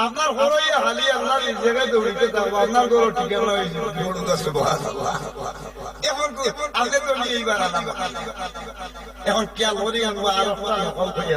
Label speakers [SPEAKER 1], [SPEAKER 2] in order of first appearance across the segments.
[SPEAKER 1] আপনার হইয়া হালি আল্লাহ এই জায়গায় দৌড়িতে থাকব আপনার গরো ঠিকানা হয়ে কাছে এখন আপনি তো এইবার এখন খেয়াল করি আনব, আর নকল হয়ে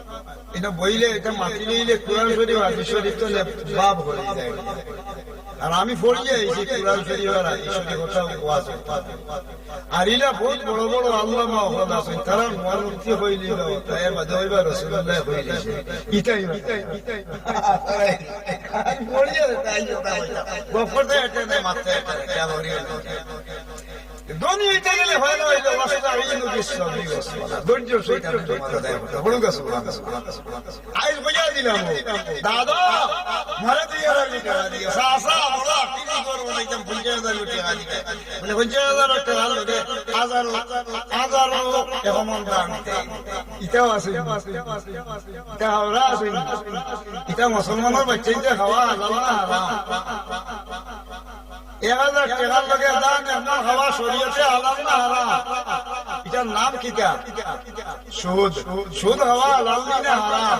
[SPEAKER 1] এটা বইলে, এটা মাটি নিলে কোরআন শরীফ হাদিস শরীফ তো বাপ হয়ে যায়। আর আমি পড়ি যাই যে কোরআন শরীফ আর হাদিস শরীফ কথা ওয়াজ আর ইলা বহুত বড় বড় আল্লাহ হল আছেন, তারা মনোমুক্তি হইলি তাই বাদে হইবা রাসূলুল্লাহ হইলি ইটাই আমি পড়ি যাই তাই হইলা গফরতে এটা মাত্রা এটা কেন দুনিয়াতে গেলে হয় না ওয়াসটা আইনু বিশ্ববি ওয়াসওয়ালা ধৈর্য সহিত তোমার দেয় কথা বড় গাছ আইজ বুঝা দিলাম দাদা মারা দিয়ে রাখি টাকা দিয়ে। সাসা বলে ইটা মুসলমানের বাচ্চা খাওয়া এক হাজার লগে দান খাওয়া শরীয়তে হালাল না হারাম এটার নাম কিটা সুদ। সুদ হওয়া হালাল না হারাম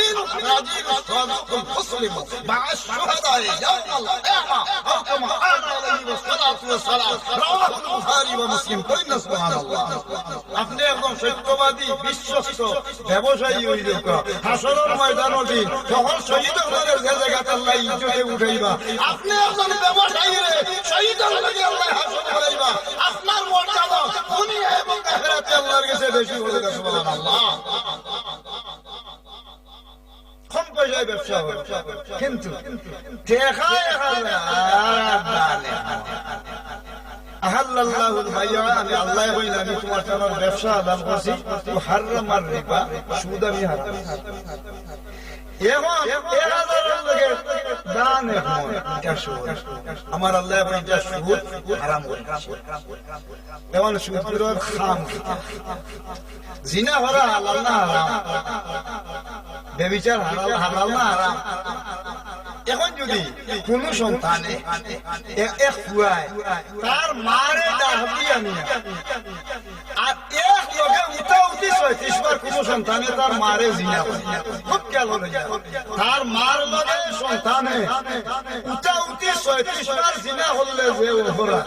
[SPEAKER 1] আমিন। রাজিল সাদিকুল মুসলিম মা'a শুহাদা ইয়াউমাল কিয়ামা আও কামা আনা আলাইহি ওয়াসসালাতু ওয়াসসালাম রাওয়াহুল বুখারী ওয়া মুসলিম কইনা সুবহানাল্লাহ আপনি একদম সত্যবাদী, বিশ্বস্ত, ব্যবসায়ী হইল হাসরের ময়দান দিন তখন শহীদ হলের যে জায়গাতে আল্লাহ ইজ্জতে উঠাইবা। আপনি একজন ব্যবসায়ী রে, শহীদ হলে আল্লাহ হাসর করাইবা। আপনার মর্যাদা দুনিয়া এবং আখিরাতে আল্লাহর কাছে বেশি হলে সুবহানাল্লাহ। পয়সায় ব্যবসা কিন্তু আমি আল্লাহ হইল আমি তোমার তোমার ব্যবসা আদান করছি। সুদ। আমি আমার আল্লাহ এটা সুদ হারাম সুদ খাম। জিনা হরা হারাম। বেবিচার হালাল না হারাম? এখন যদি কোন সন্তানে এক তার মারে আনিয়া আর এক লগে উঠা উঠি কোন সন্তানে তার মারে খুব তার মার লগে সন্তানে উঠা উঠি জিনা হলে যে ওপরা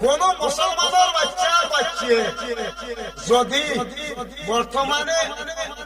[SPEAKER 1] কোন মুসলমানের বাচ্চা বাচ্চে যদি বর্তমানে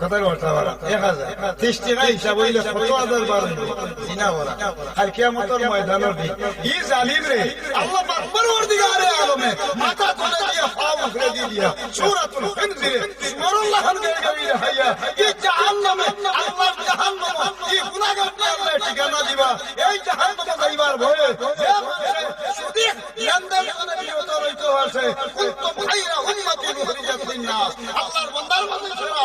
[SPEAKER 1] কথার অর্থ আবার এক হাজার ত্রিশ টাকা হিসাব হইলে কত হাজার হইব চিনা বলা আর কিয়ামতের ময়দানের আল্লাহর জাহান্নাম ই গুনাহগারকে আল্লাহ ঠিকানা দিবা এই জাহান্নামে যাইবার ভয়ে যে মানুষে সুদি লেনদেন করে বিরত রইতে হচ্ছে কুনতুম খায়রা উম্মাতিন উখরিজাত লিন-নাস আল্লাহর বান্দার মাঝে সেরা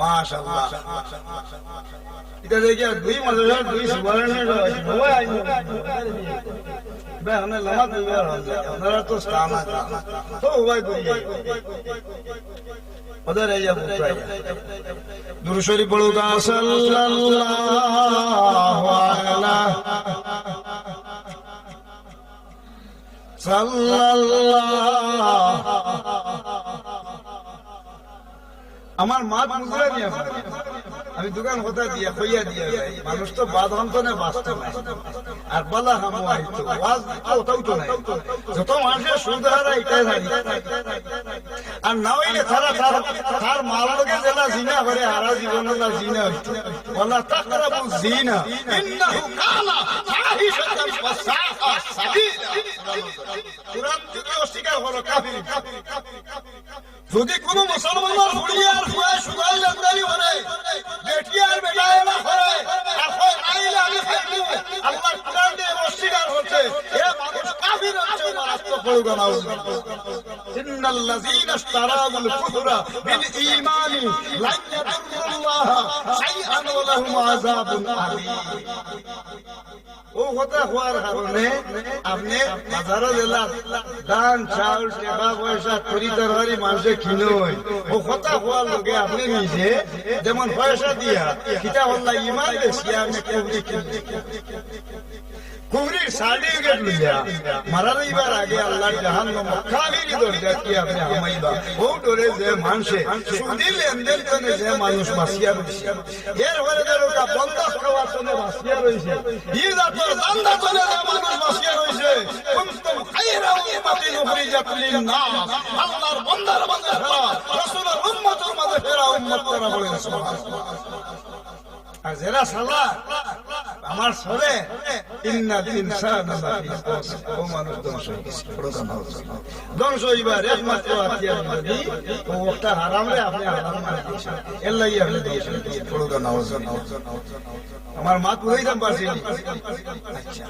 [SPEAKER 1] মাশাআল্লাহ। এটা দেখি দুই মাদ্রাসার দুই সুবর্ণের সবাই আইন ভাই, আমরা লামা দুইবার হবে আপনারা তো স্থান আছে তো উভয় দুই পড়ুকা সাল্লাল্লাহু। আমার মা বুঝলে আমি দোকান কথা দিয়া কইয়া দিয়া মানুষ তো বাদ অন্তনে বাঁচতে আর বলা হামো তো যত মানুষের সুদ হারা এটাই আর না হইলে তারা তার তার জিনা করে, হারা জীবন না জিনা বলা তাকরা বু জিনা। ইন্নাহু যদি কোন মুসলমানের ফুড়িয়ার ফুয়ে সুগাই জানদারি করে বেটিয়ার বেটায় না করে আর হয় আইলে আমি খাইবো আল্লাহ কোরআন দিয়ে অস্বীকার হচ্ছে এ মানুষ কাফির হচ্ছে মারাত্মক বড় গানাও إن الذين اشتروا الكفر بالإيمان لن يضروا الله شيئا ولهم عذاب أليم ও কথা হওয়ার কারণে আপনি বাজারে গেলাম ধান চাউল টাকা পয়সা করি তরকারি মানুষে কিনোয় ও কথা হওয়ার লগে আপনি নিজে যেমন পয়সা দিয়া কিতা ইমান বেশি আপনি কুবরির সার্টিফিকেট লইয়া মারা যাইবার আগে আল্লাহর জাহান্নাম কাফিরি দরজা কি আপনি হামাইবা ও ডরে যে মানুষে সুদি লেনদেন করে যে মানুষ বাঁচিয়া রয়েছে এর ঘরে ধরো বন্ধ খাওয়ার জন্য বাঁচিয়া রয়েছে ই জাতর দান্দা চলে যে মানুষ বাঁচিয়া রয়েছে কুমতুম খায়রা উম্মাতিন উখরিজাত লিন-নাস আল্লাহর বান্দার বান্দা ফেরা রাসূলের উম্মতের মাঝে ফেরা উম্মত করা বলে সুবহানাল্লাহ আর যারা সালা আমার সরে ইন্না ইনসানা। ও মানুষ, ধ্বংস প্রধান হচ্ছে। ধ্বংস হইবার একমাত্র হাতিয়ার নদী ও ওটা হারাম রে, আপনি হারাম মানে দিয়েছেন এল্লাই আপনি দিয়েছেন প্রধান হচ্ছে। আমার মা পুরাই দাম পারছি আচ্ছা